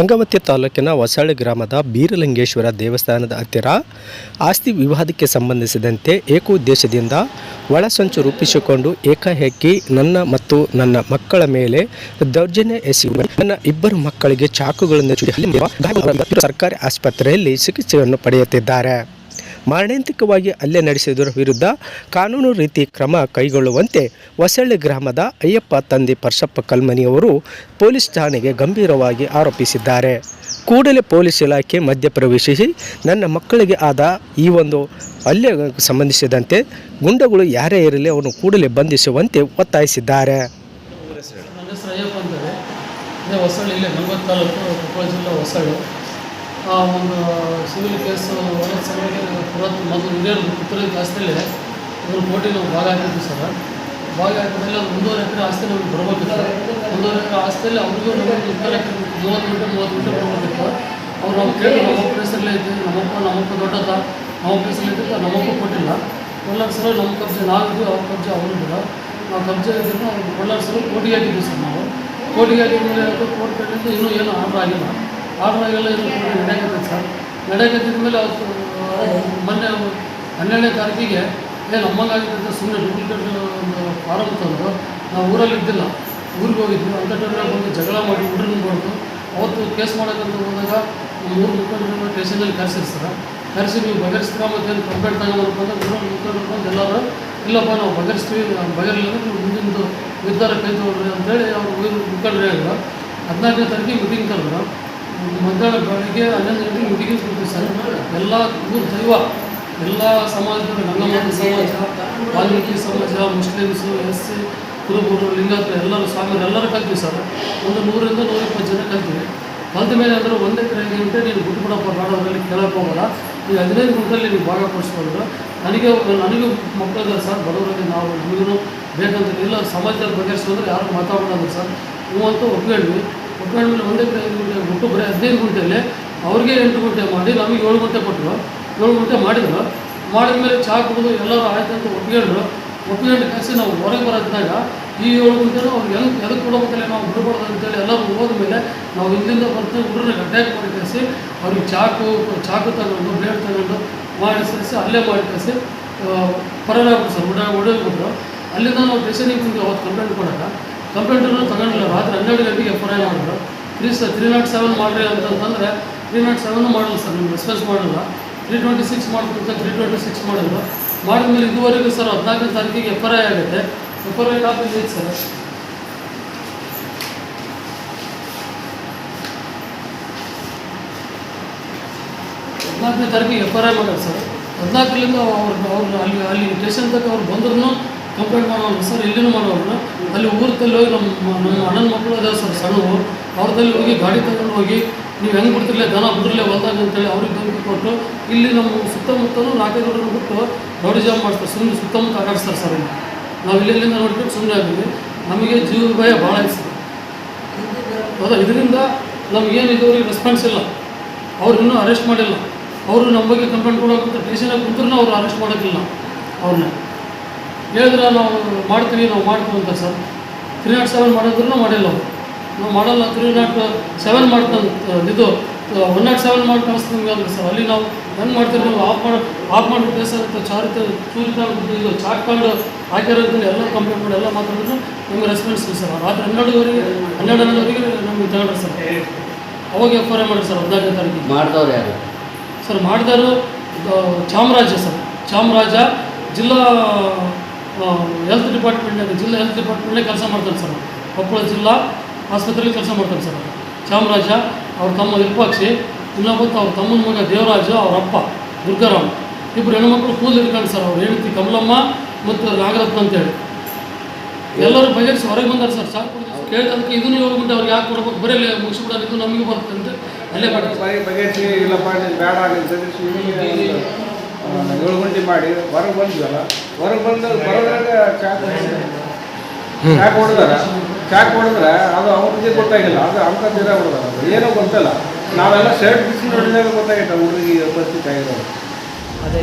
ಗಂಗಾವತಿ ತಾಲೂಕಿನ ಹೊಸಳ್ಳಿ ಗ್ರಾಮದ ಬೀರಲಿಂಗೇಶ್ವರ ದೇವಸ್ಥಾನದ ಹತ್ತಿರ ಆಸ್ತಿ ವಿವಾದಕ್ಕೆ ಸಂಬಂಧಿಸಿದಂತೆ ಏಕೋದ್ದೇಶದಿಂದ ಒಳಸಂಚು ರೂಪಿಸಿಕೊಂಡು ಏಕಾಏಕಿ ನನ್ನ ಮತ್ತು ನನ್ನ ಮಕ್ಕಳ ಮೇಲೆ ದೌರ್ಜನ್ಯ ಎಸೆಯುವ ನನ್ನ ಇಬ್ಬರು ಮಕ್ಕಳಿಗೆ ಹಲ್ಲೆ ಸರ್ಕಾರಿ ಆಸ್ಪತ್ರೆಯಲ್ಲಿ ಚಿಕಿತ್ಸೆಯನ್ನು ಪಡೆಯುತ್ತಿದ್ದಾರೆ. ಮಾರಣಾಂತಿಕವಾಗಿ ಹಲ್ಲೆ ನಡೆಸಿದವರ ವಿರುದ್ಧ ಕಾನೂನು ರೀತಿ ಕ್ರಮ ಕೈಗೊಳ್ಳುವಂತೆ ಹೊಸಳ್ಳಿ ಗ್ರಾಮದ ಅಯ್ಯಪ್ಪ ತಂದೆ ಪರ್ಷಪ್ಪ ಕಲ್ಮನಿಯವರು ಪೊಲೀಸ್ ಠಾಣೆಗೆ ಗಂಭೀರವಾಗಿ ಆರೋಪಿಸಿದ್ದಾರೆ. ಕೂಡಲೇ ಪೊಲೀಸ್ ಇಲಾಖೆ ಮಧ್ಯಪ್ರವೇಶಿಸಿ ನನ್ನ ಮಕ್ಕಳಿಗೆ ಆದ ಈ ಒಂದು ಹಲ್ಲೆ ಸಂಬಂಧಿಸಿದಂತೆ ಗುಂಡಗಳು ಯಾರೇ ಇರಲಿ ಅವನು ಕೂಡಲೇ ಬಂಧಿಸುವಂತೆ ಒತ್ತಾಯಿಸಿದ್ದಾರೆ. ಹೊಸಳ್ಳಿ, ಇಲ್ಲೇ ಗಂಗೋತ್ ತಾಲೂಕು ಕೊಪ್ಪಳ ಜಿಲ್ಲೆ ಹೊಸಳ್ಳಿ. ಆ ಒಂದು ಸಿವಿಲ್ ಕೇಸ್ ಒಳ್ಳೆ ಸಮಯಕ್ಕೆ ಪುರಾತ ಮೊದಲು ಹಿರಿಯರು ಉತ್ತರ ಆಸ್ತಿಯಲ್ಲಿ ಒಂದು ಕೋಟಿ ನಾವು ಭಾಗ ಹಾಕಿದ್ವಿ ಸರ್. ಭಾಗ ಹಾಕಿದ್ಮೇಲೆ ಅದು ಒಂದೂವರೆ ಎಕರೆ ಆಸ್ತಿ ನಮಗೆ ಬರಬೇಕಿತ್ತು. ಒಂದೂವರೆ ಎಕರೆ ಆಸ್ತಿಯಲ್ಲಿ ಅವ್ರಿಗೂ ನಮಗೆ ಇಪ್ಪತ್ತು ಎಕರೆ ಮೂವತ್ತು ಗಂಟೆ ಮೂವತ್ತು ಗಂಟೆ ಬರಬೇಕಿತ್ತು. ಅವ್ರು ನಾವು ಕೇಳಿ ನಮ್ಮಪ್ಪ ಹೆಸರಲ್ಲೇ ಇದ್ದೀವಿ ನಮ್ಮಪ್ಪ ನಮ್ಮಪ್ಪ ದೊಡ್ಡದ ನಮ್ಮಪ್ಪ ಹೆಸರಲ್ಲಿ ಇದ್ದಿಲ್ಲ ನಮ್ಮಪ್ಪ ಕೊಟ್ಟಿಲ್ಲ. ಒಳ್ಳೆ ಸಲ ನಮ್ಮ ಕಬ್ಜೆ ನಾವಿದ್ವಿ ಅವ್ರ ಕಬ್ಜೆ, ಅವರು ಇಲ್ಲ ನಾವು ಕಬ್ಜೆ ಇದ್ದಿದ್ದು ಅವ್ರು ಒಳ್ಳೆ ಸಲ ಕೋಟಿಗೆ ಹಾಕಿದ್ವಿ ಸರ್ ನಾವು. ಕೋಟಿಗೆ ಹಾಕಿದ್ಮೇಲೆ ಕೋಟಿ ಕಟ್ಟಿದ್ದು ಇನ್ನೂ ಏನು ಆರ್ಡರ್ ಆಗಿಲ್ಲ. ಆಗಿಲ್ಲ ಇದು ನಡೆಯಕತ್ತೈತೆ ಸರ್. ನಡೆಯಕತ್ತಿದ ಮೇಲೆ ಅವತ್ತು ಮೊನ್ನೆ ಹನ್ನೆರಡನೇ ತಾರೀಕಿಗೆ ಏ ನಮ್ಮಂಗಾಗಿದ್ದಂತೆ ಸುಮ್ಮನೆ ಡೂಪ್ಲಿಕೇಟ್ ಒಂದು ಫಾರಮ್ ತಂದು ನಾವು ಊರಲ್ಲಿ ಇದ್ದಿಲ್ಲ. ಊರಿಗೆ ಹೋಗಿದ್ವಿ. ಅಂಥ ಟೈಮ್ನಾಗ ಬಂದು ಜಗಳ ಮಾಡಿ ಹುಡುಗನ ಬಂದು ಅವತ್ತು ಕೇಸ್ ಮಾಡೋಕ್ಕಂತ ಹೋದಾಗ ನಮ್ಮ ಮೂರು ಮುಖಂಡರನ್ನ ಸ್ಟೇಷನಲ್ಲಿ ಕರೆಸಿರ್ತಾರೆ ಕರೆಸಿ ನೀವು ಬಗೆಹರಿಸ್ತೀರಾ ಮತ್ತೆ ಏನು ಕಂಪ್ಲೇಂಟ್ ತಗೊಂಬರ್ಬೇಕು ಅಂತ ಮೂರು ಮುಖಂಡರು ಬಂದು ಎಲ್ಲರೂ, ಇಲ್ಲಪ್ಪ ನಾವು ಬಗೆಹರಿಸ್ತೀವಿ ಬಗೆಹರಿಲ್ಲ ನೀವು ಮುಂದಿನದು ನಿರ್ಧಾರ ಕೈ ತಗೊಳ್ರಿ ಅಂತೇಳಿ ಅವ್ರು ಊರು ಮುಖಂಡರು ಹೇಳಿದ್ರು. ಹದಿನಾಲ್ಕನೇ ತಾರೀಕಿಗೆ ಮೀಟಿಂಗ್ ಕರೆದ್ರು. ಮಧ್ಯಾಹ್ನ ಬೆಳಗ್ಗೆ ಹನ್ನೊಂದು ಗಂಟೆಗೆ ಮೀಟಿಂಗ್ ಕೊಡ್ತೀವಿ ಸರ್. ಎಲ್ಲ ಊರು ದೈವ ಎಲ್ಲ ಸಮಾಜದ ಗಂಗಮಾತ ಸಮಾಜ ವಾಲ್ಮೀಕಿ ಸಮಾಜ ಮುಸ್ಲಿಮ್ಸು ಎಸ್ ಸಿ ಕುರುಬರು ಲಿಂಗಾಯತರು ಎಲ್ಲರೂ ಸ್ವಾಮಿಯರು ಎಲ್ಲರೂ ಕಲ್ತೀವಿ ಸರ್. ಒಂದು ನೂರಿಂದ ನೂರ ಇಪ್ಪತ್ತು ಜನ ಕಲ್ತೀವಿ. ಕಲ್ತ ಮೇಲೆ ಅಂದರೆ ಒಂದೇ ಕಡೆಗೆ ಅಂತ ನೀನು ಬಿಟ್ಟು ಬಿಡಪ್ಪ ಕೇಳೋಕ್ಕೋಗಲ್ಲ ಅದರಲ್ಲಿ ಕೇಳಕ್ಕೆ ಹೋಗಲ್ಲ. ಈ ಹದಿನೈದು ಗುಂಟಲ್ಲಿ ನೀವು ಭಾಗ ಕೊಡಿಸ್ಕೊಂಡ್ರು ನನಗೆ ನನಗೂ ಮಕ್ಕಳಿದೆ ಸರ್ ಬಡವರಲ್ಲಿ ನಾವು ಇವನು ಬೇಕಂತ ಇಲ್ಲ ಸಮಾಜದಲ್ಲಿ ಬಗೆಹರಿಸೋದ್ರೆ ಯಾರು ಮಾತಾಡೋಣ ಸರ್. ಹ್ಞೂ ಅಂತ ಒಪ್ಕೊಂಡ್ವಿ ಮೇಲೆ ಒಂದೇ ಎಕರೆ ಐದು ಬಿಟ್ಟು ಬರೀ ಹದಿನೈದು ಗುಂಟೆಯಲ್ಲಿ ಅವ್ರಿಗೆ ಎಂಟು ಗಂಟೆ ಮಾಡಿ, ನಮಗೆ ಏಳು ಗಂಟೆ ಕೊಟ್ಟರು ಏಳು ಗುಂಟೆ ಮಾಡಿದ್ರು. ಮೇಲೆ ಚಹಾ ಕುಡಿದು ಎಲ್ಲರೂ ಆಯ್ತು ಅಂತ ಒಪ್ಕೊಂಡ್ರು ಒಪ್ಕೊಂಡು ಕಳಿಸಿ ನಾವು ಹೊರಗೆ ಬರೋದಾಗ ಈ ಏಳು ಗುಂಟೆನೂ ಅವ್ರಿಗೆ ಹೆಂಗೆ ಎದಕ್ಕೆ ಕೊಡಬೇಕಲ್ಲ ನಾವು ಬಿಡಬಾರ್ದು ಅಂತೇಳಿ ಎಲ್ಲರೂ ಹೋದ್ಮೇಲೆ ನಾವು ಇಲ್ಲಿಂದ ಬರ್ತೀವಿ ಹುಡುಗರನ್ನ ಅಟ್ಯಾಕ್ ಮಾಡಿ ಕಳಿಸಿ ಅವ್ರಿಗೆ ಚಾಕು ಚಾಕು ತಗೊಂಡು, ಬ್ಲೇಡ್ ತಗೊಂಡು ಮಾಡಿ ಸೇರಿಸಿ ಅಲ್ಲೇ ಮಾಡಿ ಕಳಿಸಿ ಪರವಾಗಿ ಸರ್ ಉಡ ಹೊಡೆದ್ಬಿಟ್ರು ಅಲ್ಲಿಂದ ನಾವು ಬಂದು ಅವತ್ತು ಕಂಪ್ಲೇಂಟ್ ಕೊಡೋಕೆ ಕಂಪ್ಲೇಂಟನ್ನು ತಗೊಂಡಿಲ್ಲ. ರಾತ್ರಿ ಹನ್ನೆರಡು ಗಂಟೆಗೆ ಎಫ್ ಐ ಮಾಡಿದ್ರು. Three sir three nought seven ಮಾಡಿರಿ ಅಂತಂತಂದರೆ ತ್ರೀ ನಾಟ್ ಸೆವೆನ್ ಮಾಡಲ್ಲ ಸರ್, ನಿಮ್ಗೆ ರೆಸ್ಪಾನ್ಸ್ ಮಾಡಲ್ಲ. ತ್ರೀ ಟ್ವೆಂಟಿ ಸಿಕ್ಸ್ ಮಾಡ್ಬೇಕು ತ್ರೀ ಟ್ವೆಂಟಿ ಸಿಕ್ಸ್ ಮಾಡಿದ್ರು. ಮಾಡಿದ್ಮೇಲೆ ಇದುವರೆಗೂ ಸರ್ ಹದಿನಾಲ್ಕನೇ ತಾರೀಕಿಗೆ ಎಫ್ ಐ ಆಗುತ್ತೆ. ಎಫ್ ಐ ಕಾಪಿ ಇದೆ ಸರ್. ಹದಿನಾಲ್ಕನೇ ತಾರೀಕಿಗೆ ಎಫ್ ಐ ಆರ್ ಸರ್. ಹದಿನಾಲ್ಕರಿಂದ ಅವ್ರು ಅವ್ರು ಅಲ್ಲಿ ಅಲ್ಲಿ ಸ್ಟೇಷನ್ ತನಕ ಅವ್ರು ಬಂದ್ರು ಕಂಪ್ಲೇಂಟ್ ಮಾಡೋರು ಸರ್ ಇಲ್ಲಿನೂ ಮಾಡೋರು ಅಲ್ಲಿ ಊರಲ್ಲಿ ಹೋಗಿ ನಮ್ಮ ನಮ್ಮ ಅಣ್ಣನ ಮಕ್ಕಳು ಅದಾವೆ ಸರ್ ಸಣ್ಣವು ಅವ್ರದಲ್ಲಿ ಹೋಗಿ ಗಾಡಿ ತಗೊಂಡು ಹೋಗಿ ನೀವು ಹೆಂಗೆ ಬಿಡ್ತಿರ್ಲೆ, ದನ ಬಿಡ್ರಲ್ಲೇ ಹೊಲ್ದಾಗ ಅಂತೇಳಿ ಅವ್ರಿಗೆ ದುಡ್ಡು ಕೊಟ್ಟು ಇಲ್ಲಿ ನಮ್ಮ ಸುತ್ತಮುತ್ತಲೂ ನಾಲ್ಕೈದು ಬಿಟ್ಟು ನೋಡಿ ಜಾಮ್ ಮಾಡ್ತಾರೆ ಸುಮ್ಮನೆ ಸುತ್ತಮುತ್ತ ಆಟಾಡಿಸ್ತಾರೆ ಸರ್ ಇಲ್ಲಿ. ನಾವು ಇಲ್ಲಿಂದ ನೋಡ್ಬಿಟ್ಟು ಸುಮ್ಮನೆ ಆಗಿದ್ವಿ ನಮಗೆ ಜೀವ ಭಯ ಭಾಳ ಆಯ್ತು ಹೌದಾ? ಇದರಿಂದ ನಮಗೇನು ಅವ್ರಿಗೆ ರೆಸ್ಪಾನ್ಸ್ ಇಲ್ಲ. ಅವ್ರು ಇನ್ನೂ ಅರೆಸ್ಟ್ ಮಾಡಿಲ್ಲ. ಅವರು ನಮ್ಮ ಬಗ್ಗೆ ಕಂಪ್ಲೇಂಟ್ ಕೊಡೋಕ್ಕಂತ ಟೇಷನಾಗಿ ಕುಂತ್ರೂ ಅವ್ರು ಅರೆಸ್ಟ್ ಮಾಡೋಕ್ಕಿಲ್ಲ. ಅವ್ರನ್ನ. ಹೇಳಿದ್ರೆ ನಾವು ಮಾಡ್ತೀವಿ ನಾವು ಮಾಡ್ತೀವಿ ಅಂತ ಸರ್. ತ್ರೀ ನಾಟ್ ಸೆವೆನ್ ಮಾಡಿದ್ರು ಮಾಡಿಲ್ಲ ಅವರು. ನಾವು ಮಾಡಲ್ಲ ತ್ರೀ ನಾಟ್ ಸೆವೆನ್ ಮಾಡ್ಕೊಂಡು ಇದು ಒನ್ ನಾಟ್ ಸೆವೆನ್ ಮಾಡಿ ಕಳಿಸ್ತೀವಿ ಅಂದ್ರೆ ಸರ್. ಅಲ್ಲಿ ನಾವು ಹೆಂಗೆ ಮಾಡ್ತೀವಿ ನೀವು ಆಫ್ ಮಾಡಿ ಆಫ್ ಮಾಡಿಬಿಟ್ಟೆ ಸರ್ ಅಥವಾ ಚಾರಿತ ಚೂರಿತ ಇದು ಚಾಟ್ಕೊಂಡು ಹಾಕಿರೋದನ್ನ ಎಲ್ಲ ಕಂಪ್ಲೇಂಟ್ ಮಾಡಿ ಎಲ್ಲ ಮಾತಾಡಿದ್ರು ನಮಗೆ ರೆಸ್ಪಾನ್ಸ್ ಇಲ್ಲ ಸರ್. ರಾತ್ರಿ ಹನ್ನೆರಡುವರೆಗೆ ಹನ್ನೆರಡು ಹನ್ನೆರಡುವರೆಗೆ ನಮಗೆ ತಗೊಂಡ್ರೆ ಸರ್. ಅವಾಗ ಎಫ್ ಐ ಆರ್ ಮಾಡಿ ಸರ್ ಹದಿನಾಲ್ಕನೇ ತಾರೀಕಿಗೆ. ಮಾಡಿದವ್ರು ಯಾರು? ಸರ್ ಮಾಡಿದವರು ಚಾಮರಾಜ ಸರ್. ಚಾಮರಾಜ ಜಿಲ್ಲಾ ಹೆಲ್ತ್ ಡಿಪಾರ್ಟ್ಮೆಂಟ್ನಾಗ ಜಿಲ್ಲಾ ಹೆಲ್ತ್ ಡಿಪಾರ್ಟ್ಮೆಂಟ್ನಾಗ ಕೆಲಸ ಮಾಡ್ತಾರೆ ಸರ್. ಕೊಪ್ಪಳ ಜಿಲ್ಲಾ ಆಸ್ಪತ್ರೆಯಲ್ಲಿ ಕೆಲಸ ಮಾಡ್ತಾರೆ ಸರ್. ಚಾಮರಾಜ, ಅವ್ರ ತಮ್ಮ ವಿರೂಪಾಕ್ಷಿ ಇನ್ನೊಬ್ಬತ್ತು ಅವ್ರ ತಮ್ಮನ ಮಗ ದೇವರಾಜ, ಅವ್ರ ಅಪ್ಪ ದುರ್ಗಾರಾಮ್. ಇಬ್ಬರು ಹೆಣ್ಮಕ್ಳು ಕೂಲ್ ಇರ್ಕೊಂಡು ಸರ್ ಅವ್ರ. ಹೆಂಡತಿ ಕಮಲಮ್ಮ ಮತ್ತು ನಾಗರತ್ನ ಅಂತೇಳಿ. ಎಲ್ಲರೂ ಬಜೆಟ್ಸ್ ಹೊರಗೆ ಬಂದಾರೆ ಸರ್. ಸಾಕು ಕೇಳಿದಕ್ಕೆ ಇದನ್ನು ಹೋಗ್ಬಿಟ್ಟು ಅವ್ರಿಗೆ ಯಾಕೆ ಕೊಡ್ಬೇಕು? ಬರೀ ಮುಗಿಸ್ಬಿಡೋದು ಇದು ನಮಗೂ ಬರುತ್ತೆ ಅಂತ ಅಲ್ಲೇ ಬಗೆಹರಿಸಿ ಬೇಡ ಗಲಾಟೆ ಮಾಡಿ ಹೊರಗೆ ಬಂದ್ವಲ್ಲ? ಹೊರಗೆ ಬಂದ ಬರೋದ್ರಾಗ ಚಾಕು ಚಾಕ್ ಹೊಡೆದಾರ ಚಾಕು ಹೊಡೆದ್ರೆ ಅದು ಅವ್ರಿಗೆ ಗೊತ್ತಾಗಿಲ್ಲ. ಅದು ಅಂಕ ತೀರ ಹೊಡೆದಾರ ಏನೋ ಗೊತ್ತಲ್ಲ. ನಾವೆಲ್ಲ ಶರ್ಟ್ ಬಿಸಿ ನೋಡಿದಾಗ ಗೊತ್ತಾಗಿತ್ತು ಹುಡುಗಿ ಪರಿಸ್ಥಿತಿ ಆಗಿರೋದು. ಅದೇ